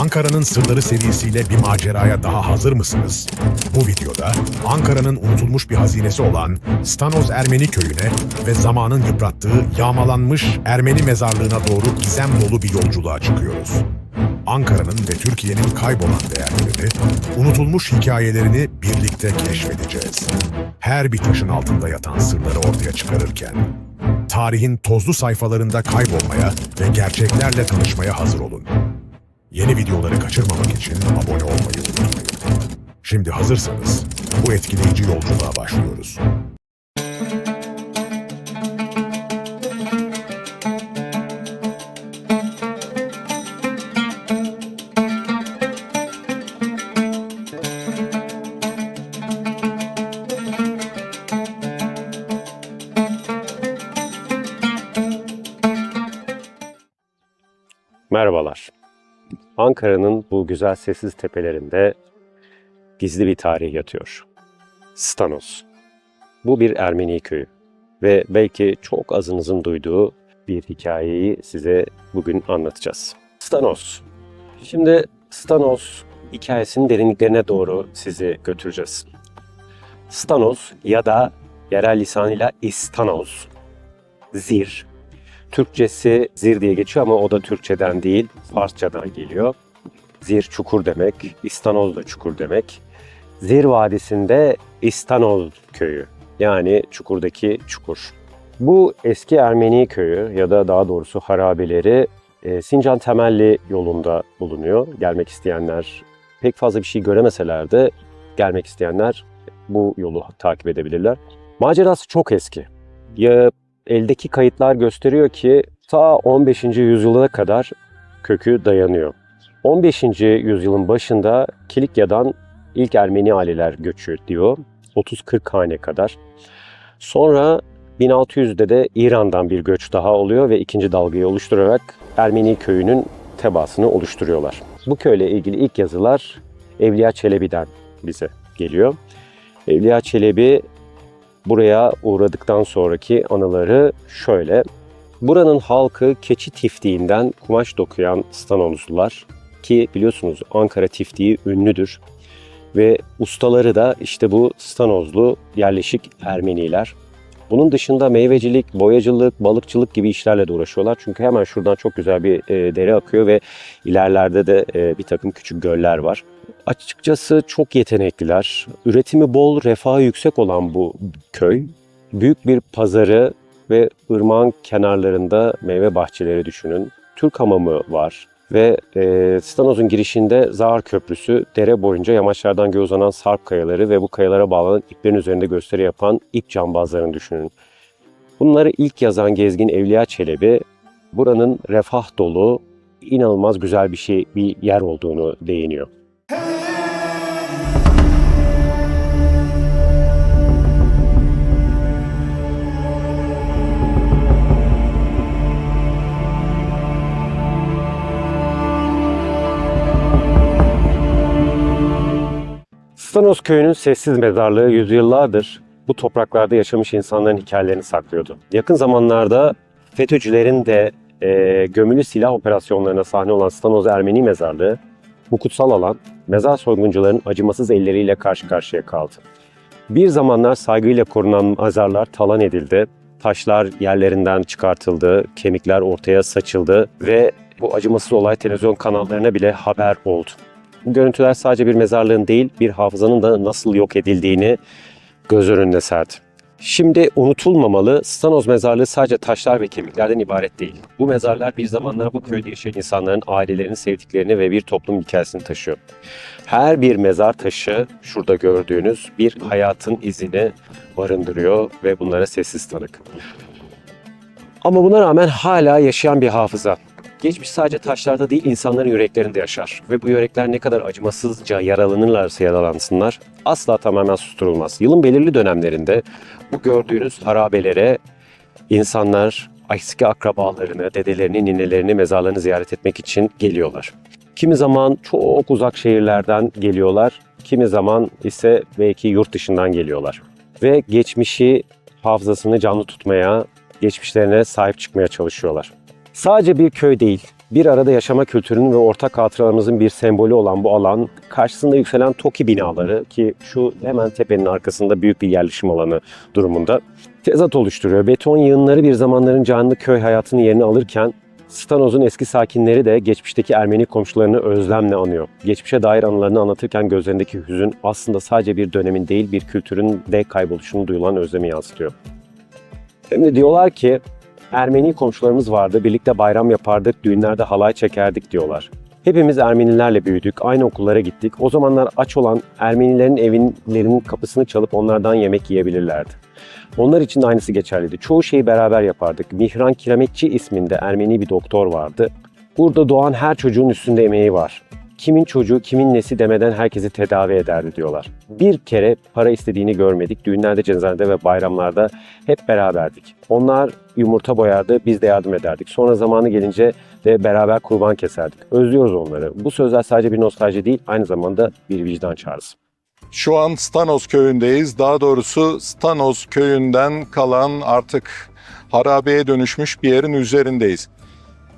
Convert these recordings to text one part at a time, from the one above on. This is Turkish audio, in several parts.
Ankara'nın Sırları serisiyle bir maceraya daha hazır mısınız? Bu videoda Ankara'nın unutulmuş bir hazinesi olan Stanoz Ermeni köyüne ve zamanın yıprattığı yağmalanmış Ermeni mezarlığına doğru gizem dolu bir yolculuğa çıkıyoruz. Ankara'nın ve Türkiye'nin kaybolan değerlerini, unutulmuş hikayelerini birlikte keşfedeceğiz. Her bir taşın altında yatan sırları ortaya çıkarırken, tarihin tozlu sayfalarında kaybolmaya ve gerçeklerle tanışmaya hazır olun. Yeni videoları kaçırmamak için abone olmayı unutmayın. Şimdi hazırsanız bu etkileyici yolculuğa başlıyoruz. Ankara'nın bu güzel sessiz tepelerinde gizli bir tarih yatıyor. Stanos. Bu bir Ermeni köyü ve belki çok azınızın duyduğu bir hikayeyi size bugün anlatacağız. Stanos. Şimdi Stanos hikayesinin derinliklerine doğru sizi götüreceğiz. Stanos ya da yerel lisanıyla İstanos, Zir, Türkçesi zir diye geçiyor ama o da Türkçeden değil, Farsçadan geliyor. Zir çukur demek, İstanoz da çukur demek. Zir Vadisi'nde İstanoz köyü yani çukurdaki çukur. Bu eski Ermeni köyü ya da daha doğrusu harabeleri e, Sincan Temelli yolunda bulunuyor. Gelmek isteyenler pek fazla bir şey göremeseler de gelmek isteyenler bu yolu takip edebilirler. Macerası çok eski. Ya eldeki kayıtlar gösteriyor ki ta 15. yüzyıla kadar kökü dayanıyor. 15. yüzyılın başında Kilikya'dan ilk Ermeni aileler göçü diyor. 30-40 hane kadar. Sonra 1600'de de İran'dan bir göç daha oluyor ve ikinci dalgayı oluşturarak Ermeni köyünün tebaasını oluşturuyorlar. Bu köyle ilgili ilk yazılar Evliya Çelebi'den bize geliyor. Evliya Çelebi Buraya uğradıktan sonraki anıları şöyle. Buranın halkı keçi tiftiğinden kumaş dokuyan Stanozlular ki biliyorsunuz Ankara tiftiği ünlüdür. Ve ustaları da işte bu Stanozlu yerleşik Ermeniler. Bunun dışında meyvecilik, boyacılık, balıkçılık gibi işlerle de uğraşıyorlar. Çünkü hemen şuradan çok güzel bir e, dere akıyor ve ilerlerde de e, bir takım küçük göller var. Açıkçası çok yetenekliler. Üretimi bol, refahı yüksek olan bu köy, büyük bir pazarı ve ırmağın kenarlarında meyve bahçeleri düşünün. Türk hamamı var ve e, Stanoz'un girişinde Zahar Köprüsü, dere boyunca yamaçlardan göğe uzanan sarp kayaları ve bu kayalara bağlanan iplerin üzerinde gösteri yapan ip cambazlarını düşünün. Bunları ilk yazan gezgin Evliya Çelebi, buranın refah dolu, inanılmaz güzel bir şey, bir yer olduğunu değiniyor. Stanos köyünün sessiz mezarlığı yüzyıllardır bu topraklarda yaşamış insanların hikayelerini saklıyordu. Yakın zamanlarda FETÖ'cülerin de e, gömülü silah operasyonlarına sahne olan Stanos Ermeni mezarlığı bu kutsal alan mezar soyguncuların acımasız elleriyle karşı karşıya kaldı. Bir zamanlar saygıyla korunan mezarlar talan edildi, taşlar yerlerinden çıkartıldı, kemikler ortaya saçıldı ve bu acımasız olay televizyon kanallarına bile haber oldu. Bu görüntüler sadece bir mezarlığın değil, bir hafızanın da nasıl yok edildiğini göz önünde serdi. Şimdi unutulmamalı, Stanoz mezarlığı sadece taşlar ve kemiklerden ibaret değil. Bu mezarlar bir zamanlar bu köyde yaşayan insanların ailelerini, sevdiklerini ve bir toplum hikayesini taşıyor. Her bir mezar taşı şurada gördüğünüz bir hayatın izini barındırıyor ve bunlara sessiz tanık. Ama buna rağmen hala yaşayan bir hafıza. Geçmiş sadece taşlarda değil insanların yüreklerinde yaşar. Ve bu yürekler ne kadar acımasızca yaralanırlarsa yaralansınlar asla tamamen susturulmaz. Yılın belirli dönemlerinde bu gördüğünüz harabelere insanlar eski akrabalarını, dedelerini, ninelerini, mezarlarını ziyaret etmek için geliyorlar. Kimi zaman çok uzak şehirlerden geliyorlar, kimi zaman ise belki yurt dışından geliyorlar. Ve geçmişi, hafızasını canlı tutmaya, geçmişlerine sahip çıkmaya çalışıyorlar. Sadece bir köy değil, bir arada yaşama kültürünün ve ortak hatıralarımızın bir sembolü olan bu alan karşısında yükselen TOKİ binaları ki şu hemen tepenin arkasında büyük bir yerleşim alanı durumunda tezat oluşturuyor. Beton yığınları bir zamanların canlı köy hayatının yerini alırken Stanos'un eski sakinleri de geçmişteki Ermeni komşularını özlemle anıyor. Geçmişe dair anılarını anlatırken gözlerindeki hüzün aslında sadece bir dönemin değil bir kültürün de kayboluşunu duyulan özlemi yansıtıyor. Hem de diyorlar ki Ermeni komşularımız vardı, birlikte bayram yapardık, düğünlerde halay çekerdik diyorlar. Hepimiz Ermenilerle büyüdük, aynı okullara gittik. O zamanlar aç olan Ermenilerin evlerinin kapısını çalıp onlardan yemek yiyebilirlerdi. Onlar için de aynısı geçerliydi. Çoğu şeyi beraber yapardık. Mihran Kirametçi isminde Ermeni bir doktor vardı. Burada doğan her çocuğun üstünde emeği var. Kimin çocuğu, kimin nesi demeden herkesi tedavi ederdi diyorlar. Bir kere para istediğini görmedik. Düğünlerde, cenazede ve bayramlarda hep beraberdik. Onlar yumurta boyardı, biz de yardım ederdik. Sonra zamanı gelince de beraber kurban keserdik. Özlüyoruz onları. Bu sözler sadece bir nostalji değil, aynı zamanda bir vicdan çağrısı. Şu an Stanos köyündeyiz. Daha doğrusu Stanos köyünden kalan artık harabeye dönüşmüş bir yerin üzerindeyiz.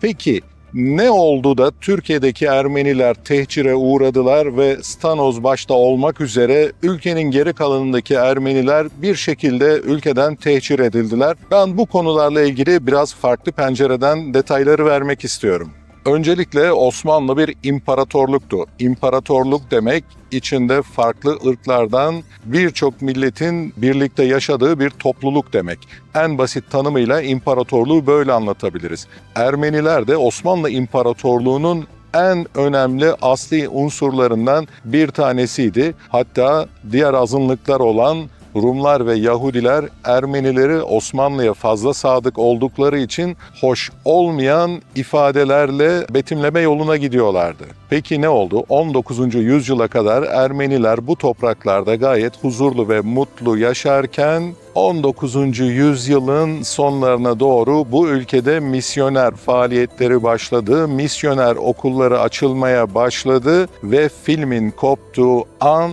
Peki ne oldu da Türkiye'deki Ermeniler tehcire uğradılar ve Stanos başta olmak üzere ülkenin geri kalanındaki Ermeniler bir şekilde ülkeden tehcir edildiler? Ben bu konularla ilgili biraz farklı pencereden detayları vermek istiyorum. Öncelikle Osmanlı bir imparatorluktu. İmparatorluk demek içinde farklı ırklardan birçok milletin birlikte yaşadığı bir topluluk demek. En basit tanımıyla imparatorluğu böyle anlatabiliriz. Ermeniler de Osmanlı İmparatorluğu'nun en önemli asli unsurlarından bir tanesiydi. Hatta diğer azınlıklar olan Rumlar ve Yahudiler Ermenileri Osmanlı'ya fazla sadık oldukları için hoş olmayan ifadelerle betimleme yoluna gidiyorlardı. Peki ne oldu? 19. yüzyıla kadar Ermeniler bu topraklarda gayet huzurlu ve mutlu yaşarken 19. yüzyılın sonlarına doğru bu ülkede misyoner faaliyetleri başladı. Misyoner okulları açılmaya başladı ve filmin koptuğu an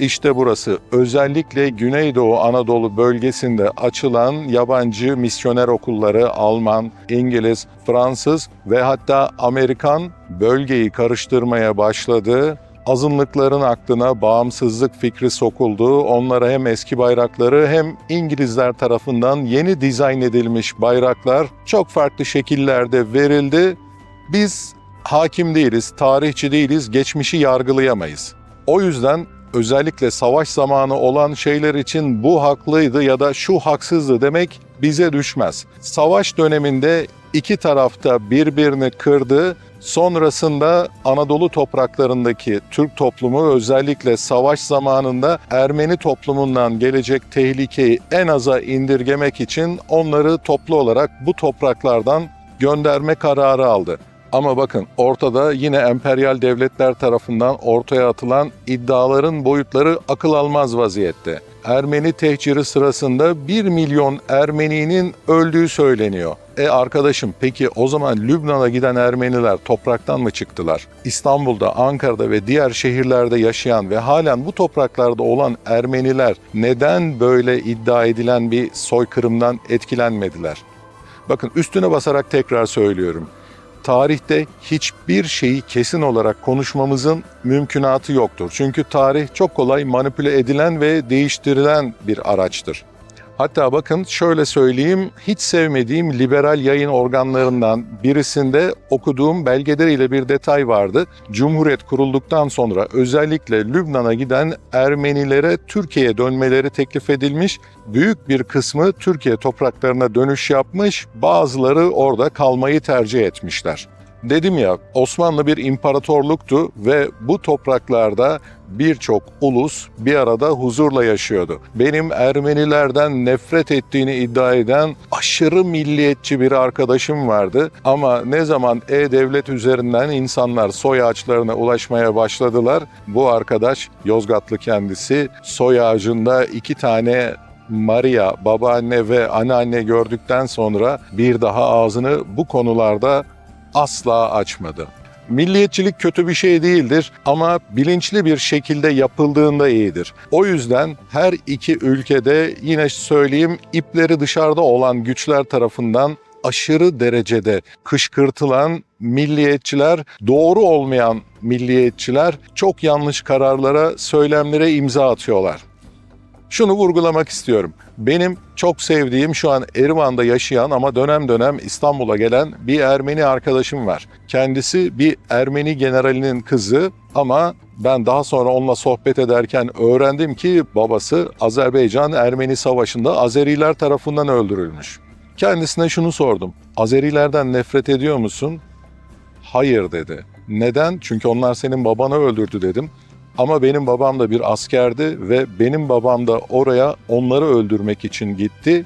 işte burası özellikle Güneydoğu Anadolu bölgesinde açılan yabancı misyoner okulları Alman, İngiliz, Fransız ve hatta Amerikan bölgeyi karıştırmaya başladı. Azınlıkların aklına bağımsızlık fikri sokuldu. Onlara hem eski bayrakları hem İngilizler tarafından yeni dizayn edilmiş bayraklar çok farklı şekillerde verildi. Biz hakim değiliz, tarihçi değiliz, geçmişi yargılayamayız. O yüzden özellikle savaş zamanı olan şeyler için bu haklıydı ya da şu haksızdı demek bize düşmez. Savaş döneminde iki tarafta birbirini kırdı. Sonrasında Anadolu topraklarındaki Türk toplumu özellikle savaş zamanında Ermeni toplumundan gelecek tehlikeyi en aza indirgemek için onları toplu olarak bu topraklardan gönderme kararı aldı. Ama bakın ortada yine emperyal devletler tarafından ortaya atılan iddiaların boyutları akıl almaz vaziyette. Ermeni tehciri sırasında 1 milyon Ermeninin öldüğü söyleniyor. E arkadaşım peki o zaman Lübnan'a giden Ermeniler topraktan mı çıktılar? İstanbul'da, Ankara'da ve diğer şehirlerde yaşayan ve halen bu topraklarda olan Ermeniler neden böyle iddia edilen bir soykırımdan etkilenmediler? Bakın üstüne basarak tekrar söylüyorum tarihte hiçbir şeyi kesin olarak konuşmamızın mümkünatı yoktur. Çünkü tarih çok kolay manipüle edilen ve değiştirilen bir araçtır. Hatta bakın şöyle söyleyeyim, hiç sevmediğim liberal yayın organlarından birisinde okuduğum belgeleriyle bir detay vardı. Cumhuriyet kurulduktan sonra özellikle Lübnan'a giden Ermenilere Türkiye'ye dönmeleri teklif edilmiş. Büyük bir kısmı Türkiye topraklarına dönüş yapmış, bazıları orada kalmayı tercih etmişler. Dedim ya Osmanlı bir imparatorluktu ve bu topraklarda birçok ulus bir arada huzurla yaşıyordu. Benim Ermenilerden nefret ettiğini iddia eden aşırı milliyetçi bir arkadaşım vardı. Ama ne zaman e-devlet üzerinden insanlar soy ağaçlarına ulaşmaya başladılar, bu arkadaş Yozgatlı kendisi soy ağacında iki tane Maria, babaanne ve anneanne gördükten sonra bir daha ağzını bu konularda asla açmadı. Milliyetçilik kötü bir şey değildir ama bilinçli bir şekilde yapıldığında iyidir. O yüzden her iki ülkede yine söyleyeyim ipleri dışarıda olan güçler tarafından aşırı derecede kışkırtılan milliyetçiler, doğru olmayan milliyetçiler çok yanlış kararlara, söylemlere imza atıyorlar. Şunu vurgulamak istiyorum. Benim çok sevdiğim şu an Erivan'da yaşayan ama dönem dönem İstanbul'a gelen bir Ermeni arkadaşım var. Kendisi bir Ermeni generalinin kızı ama ben daha sonra onunla sohbet ederken öğrendim ki babası Azerbaycan-Ermeni savaşında Azeriler tarafından öldürülmüş. Kendisine şunu sordum. Azerilerden nefret ediyor musun? Hayır dedi. Neden? Çünkü onlar senin babanı öldürdü dedim. Ama benim babam da bir askerdi ve benim babam da oraya onları öldürmek için gitti.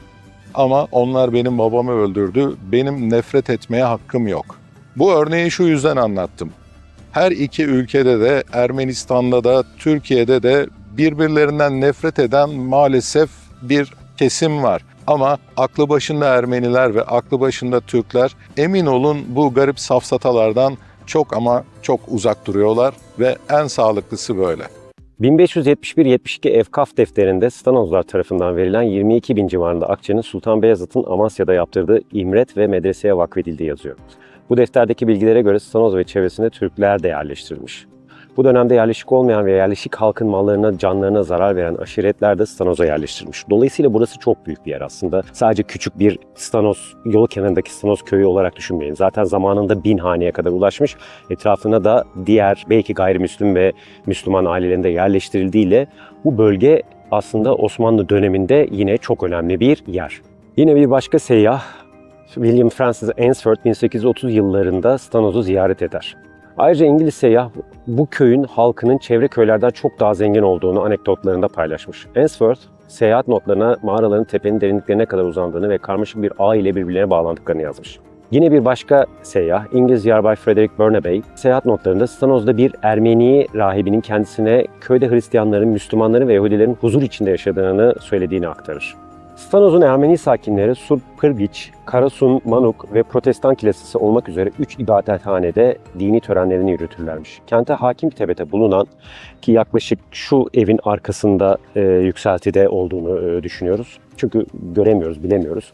Ama onlar benim babamı öldürdü. Benim nefret etmeye hakkım yok. Bu örneği şu yüzden anlattım. Her iki ülkede de Ermenistan'da da Türkiye'de de birbirlerinden nefret eden maalesef bir kesim var. Ama aklı başında Ermeniler ve aklı başında Türkler emin olun bu garip safsatalardan çok ama çok uzak duruyorlar ve en sağlıklısı böyle. 1571-72 Efkaf defterinde Stanozlar tarafından verilen 22 bin civarında akçenin Sultan Beyazıt'ın Amasya'da yaptırdığı imret ve medreseye vakfedildiği yazıyor. Bu defterdeki bilgilere göre Stanoz ve çevresinde Türkler de yerleştirilmiş. Bu dönemde yerleşik olmayan ve yerleşik halkın mallarına, canlarına zarar veren aşiretler de Stanoz'a yerleştirilmiş. Dolayısıyla burası çok büyük bir yer aslında. Sadece küçük bir Stanos, yol kenarındaki Stanos köyü olarak düşünmeyin. Zaten zamanında bin haneye kadar ulaşmış. Etrafına da diğer belki gayrimüslim ve Müslüman ailelerinde yerleştirildiğiyle bu bölge aslında Osmanlı döneminde yine çok önemli bir yer. Yine bir başka seyyah William Francis Ainsworth 1830 yıllarında Stanos'u ziyaret eder. Ayrıca İngiliz seyyah bu köyün halkının çevre köylerden çok daha zengin olduğunu anekdotlarında paylaşmış. Ainsworth, seyahat notlarına mağaraların tepenin derinliklerine kadar uzandığını ve karmaşık bir ağ ile birbirlerine bağlandıklarını yazmış. Yine bir başka seyyah, İngiliz yarbay Frederick Burnaby, seyahat notlarında Stanos'da bir Ermeni rahibinin kendisine köyde Hristiyanların, Müslümanların ve Yahudilerin huzur içinde yaşadığını söylediğini aktarır. Stanos'un Ermeni sakinleri Sur Pırgiç, Karasun, Manuk ve Protestan kilisesi olmak üzere 3 ibadethanede dini törenlerini yürütürlermiş. Kente hakim bir tepete bulunan ki yaklaşık şu evin arkasında e, yükseltide olduğunu e, düşünüyoruz. Çünkü göremiyoruz, bilemiyoruz.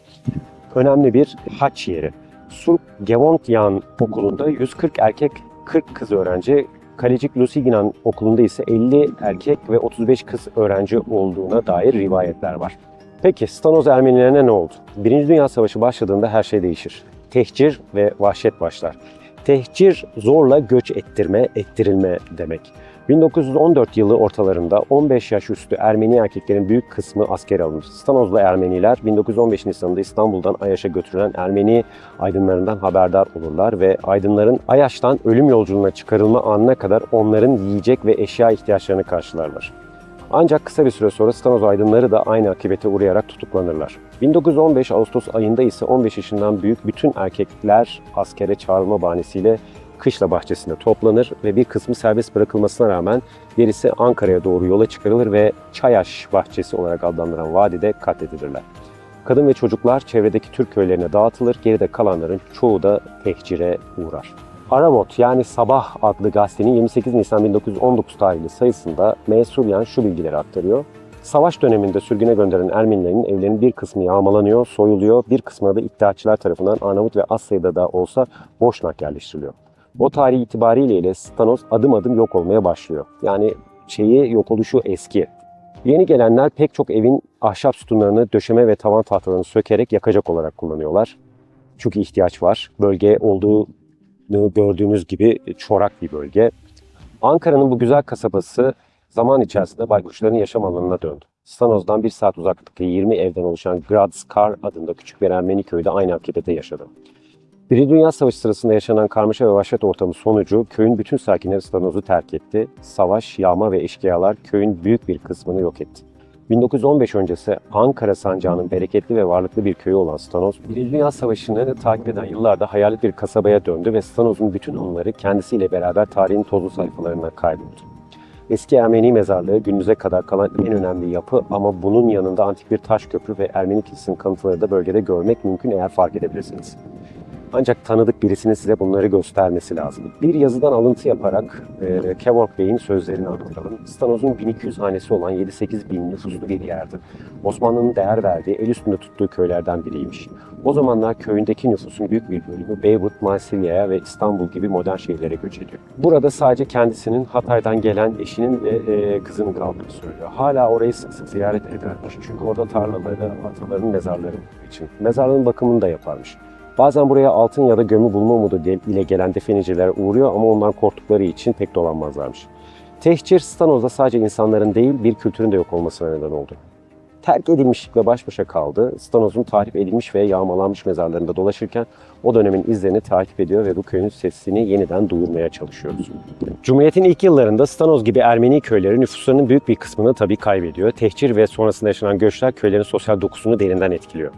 Önemli bir haç yeri. Sur Gevontyan okulunda 140 erkek 40 kız öğrenci, Kalecik Lusiginan okulunda ise 50 erkek ve 35 kız öğrenci olduğuna dair rivayetler var. Peki Stanoz Ermenilerine ne oldu? Birinci Dünya Savaşı başladığında her şey değişir. Tehcir ve vahşet başlar. Tehcir zorla göç ettirme, ettirilme demek. 1914 yılı ortalarında 15 yaş üstü Ermeni erkeklerin büyük kısmı askere alınır. Stanozlu Ermeniler 1915 Nisan'da İstanbul'dan Ayaş'a götürülen Ermeni aydınlarından haberdar olurlar ve aydınların Ayaş'tan ölüm yolculuğuna çıkarılma anına kadar onların yiyecek ve eşya ihtiyaçlarını karşılarlar. Ancak kısa bir süre sonra Stanoz aydınları da aynı akibete uğrayarak tutuklanırlar. 1915 Ağustos ayında ise 15 yaşından büyük bütün erkekler askere çağrılma bahanesiyle kışla bahçesinde toplanır ve bir kısmı serbest bırakılmasına rağmen gerisi Ankara'ya doğru yola çıkarılır ve Çayaş bahçesi olarak adlandırılan vadide katledilirler. Kadın ve çocuklar çevredeki Türk köylerine dağıtılır, geride kalanların çoğu da tehcire uğrar. Aramot yani Sabah adlı gazetenin 28 Nisan 1919 tarihli sayısında Mesulyan şu bilgileri aktarıyor. Savaş döneminde sürgüne gönderen Ermenilerin evlerinin bir kısmı yağmalanıyor, soyuluyor, bir kısmı da iddiaçılar tarafından Arnavut ve az sayıda da olsa Boşnak yerleştiriliyor. O tarih itibariyle ile Stanos adım adım yok olmaya başlıyor. Yani şeyi yok oluşu eski. Yeni gelenler pek çok evin ahşap sütunlarını, döşeme ve tavan tahtalarını sökerek yakacak olarak kullanıyorlar. Çünkü ihtiyaç var. Bölge olduğu gördüğünüz gibi çorak bir bölge. Ankara'nın bu güzel kasabası zaman içerisinde baykuşların yaşam alanına döndü. Stanoz'dan bir saat uzaklıktaki 20 evden oluşan Gradskar adında küçük bir Ermeni köyü de aynı akibete yaşadı. Birinci Dünya Savaşı sırasında yaşanan karmaşa ve vahşet ortamı sonucu köyün bütün sakinleri Stanoz'u terk etti. Savaş, yağma ve eşkıyalar köyün büyük bir kısmını yok etti. 1915 öncesi Ankara sancağının bereketli ve varlıklı bir köyü olan Stanoz, Birinci Dünya Savaşı'nı takip eden yıllarda hayalet bir kasabaya döndü ve Stanoz'un bütün anıları kendisiyle beraber tarihin tozlu sayfalarına kayboldu. Eski Ermeni mezarlığı günümüze kadar kalan en önemli yapı ama bunun yanında antik bir taş köprü ve Ermeni kilisinin kanıtları da bölgede görmek mümkün eğer fark edebilirsiniz. Ancak tanıdık birisinin size bunları göstermesi lazım. Bir yazıdan alıntı yaparak e, Kevork Bey'in sözlerini aktaralım. Stanos'un 1200 hanesi olan 7-8 bin nüfuslu bir yerdi. Osmanlı'nın değer verdiği, el üstünde tuttuğu köylerden biriymiş. O zamanlar köyündeki nüfusun büyük bir bölümü Beyrut, Marsilya'ya ve İstanbul gibi modern şehirlere göç ediyor. Burada sadece kendisinin Hatay'dan gelen eşinin ve e, kızının kaldığını söylüyor. Hala orayı sık sık ziyaret edermiş. Çünkü orada tarlaları, ataların mezarları için. Mezarlığın bakımını da yaparmış. Bazen buraya altın ya da gömü bulma umudu ile gelen defineciler uğruyor ama ondan korktukları için pek dolanmazlarmış. Tehcir Stanos'da sadece insanların değil bir kültürün de yok olmasına neden oldu. Terk edilmişlikle baş başa kaldı. Stanos'un tahrip edilmiş ve yağmalanmış mezarlarında dolaşırken o dönemin izlerini takip ediyor ve bu köyün sesini yeniden duyurmaya çalışıyoruz. Cumhuriyet'in ilk yıllarında Stanos gibi Ermeni köyleri nüfuslarının büyük bir kısmını tabii kaybediyor. Tehcir ve sonrasında yaşanan göçler köylerin sosyal dokusunu derinden etkiliyor.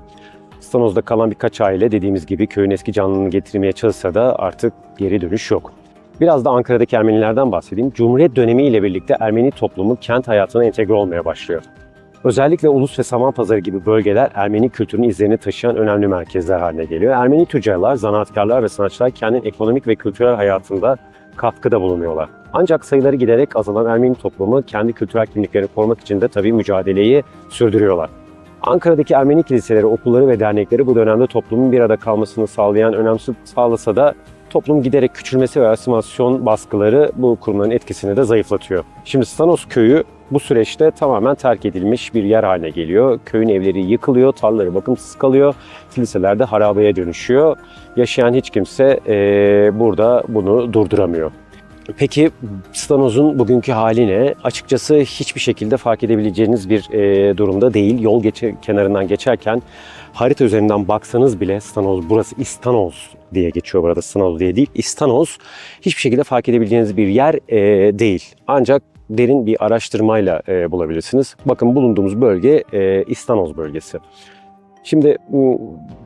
Stanos'da kalan birkaç aile dediğimiz gibi köyün eski canlılığını getirmeye çalışsa da artık geri dönüş yok. Biraz da Ankara'daki Ermenilerden bahsedeyim. Cumhuriyet dönemi ile birlikte Ermeni toplumu kent hayatına entegre olmaya başlıyor. Özellikle Ulus ve Samanpazarı gibi bölgeler Ermeni kültürünün izlerini taşıyan önemli merkezler haline geliyor. Ermeni tüccarlar, zanaatkarlar ve sanatçılar kendi ekonomik ve kültürel hayatında katkıda bulunuyorlar. Ancak sayıları giderek azalan Ermeni toplumu kendi kültürel kimliklerini korumak için de tabii mücadeleyi sürdürüyorlar. Ankara'daki Ermeni kiliseleri, okulları ve dernekleri bu dönemde toplumun bir arada kalmasını sağlayan önemsiz sağlasa da toplum giderek küçülmesi ve asimilasyon baskıları bu kurumların etkisini de zayıflatıyor. Şimdi Stanos köyü bu süreçte tamamen terk edilmiş bir yer haline geliyor. Köyün evleri yıkılıyor, tarlaları bakımsız kalıyor, kiliseler de harabeye dönüşüyor. Yaşayan hiç kimse eee, burada bunu durduramıyor. Peki Stanos'un bugünkü hali ne? Açıkçası hiçbir şekilde fark edebileceğiniz bir e, durumda değil. Yol geçe, kenarından geçerken harita üzerinden baksanız bile Stanos, burası İstanos diye geçiyor burada Stanos diye değil. İstanos hiçbir şekilde fark edebileceğiniz bir yer e, değil. Ancak derin bir araştırmayla e, bulabilirsiniz. Bakın bulunduğumuz bölge e, İstanos bölgesi. Şimdi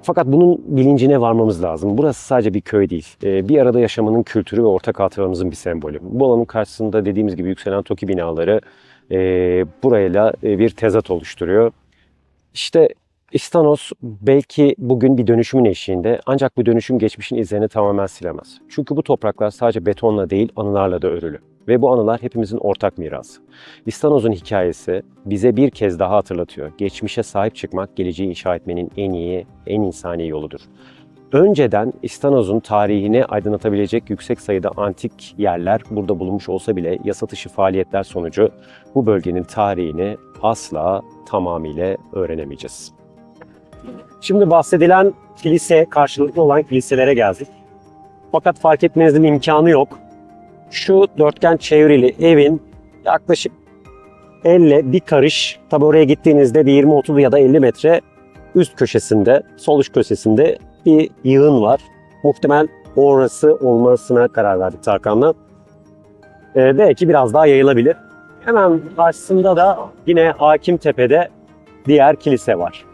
fakat bunun bilincine varmamız lazım. Burası sadece bir köy değil. Ee, Bir arada yaşamanın kültürü ve ortak hatıramızın bir sembolü. Bu alanın karşısında dediğimiz gibi yükselen TOKİ binaları e, burayla e, bir tezat oluşturuyor. İşte İstanos belki bugün bir dönüşümün eşiğinde ancak bu dönüşüm geçmişin izlerini tamamen silemez. Çünkü bu topraklar sadece betonla değil anılarla da örülü. Ve bu anılar hepimizin ortak mirası. İstanos'un hikayesi bize bir kez daha hatırlatıyor. Geçmişe sahip çıkmak geleceği inşa etmenin en iyi, en insani yoludur. Önceden İstanos'un tarihini aydınlatabilecek yüksek sayıda antik yerler burada bulunmuş olsa bile yasa dışı faaliyetler sonucu bu bölgenin tarihini asla tamamıyla öğrenemeyeceğiz. Şimdi bahsedilen kilise, karşılıklı olan kiliselere geldik. Fakat fark etmenizin imkanı yok. Şu dörtgen çevrili evin yaklaşık 50 bir karış, tabi oraya gittiğinizde bir 20-30 ya da 50 metre üst köşesinde, sol üst köşesinde bir yığın var. Muhtemel orası olmasına karar verdik Tarkan'la. Ee, belki biraz daha yayılabilir. Hemen karşısında da yine Hakim Tepe'de diğer kilise var.